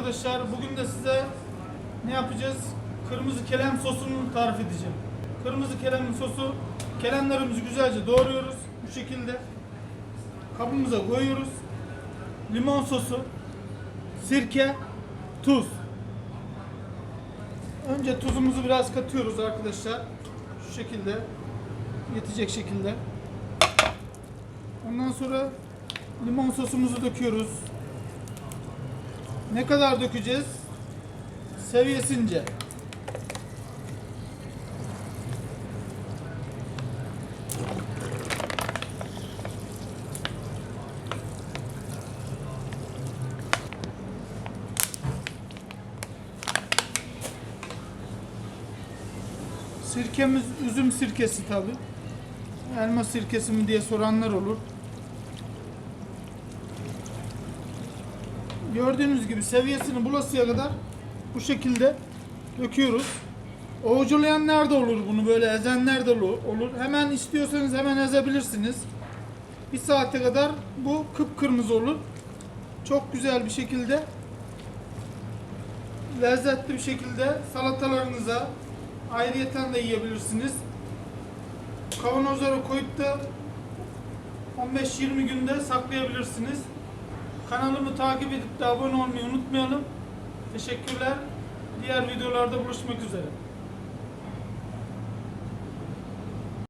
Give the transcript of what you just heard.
arkadaşlar. Bugün de size ne yapacağız? Kırmızı kelem sosunu tarif edeceğim. Kırmızı kelemin sosu, kelemlerimizi güzelce doğruyoruz. Bu şekilde kabımıza koyuyoruz. Limon sosu, sirke, tuz. Önce tuzumuzu biraz katıyoruz arkadaşlar. Şu şekilde yetecek şekilde. Ondan sonra limon sosumuzu döküyoruz. Ne kadar dökeceğiz? Seviyesince. Sirkemiz üzüm sirkesi tabi. Elma sirkesi mi diye soranlar olur. Gördüğünüz gibi seviyesini bulasıya kadar bu şekilde döküyoruz. Ovuculayanlar da olur bunu böyle ezenler de olur. Hemen istiyorsanız hemen ezebilirsiniz. Bir saate kadar bu kıpkırmızı olur. Çok güzel bir şekilde lezzetli bir şekilde salatalarınıza ayrıyeten de yiyebilirsiniz. Kavanozlara koyup da 15-20 günde saklayabilirsiniz. Kanalımı takip edip de abone olmayı unutmayalım. Teşekkürler. Diğer videolarda buluşmak üzere.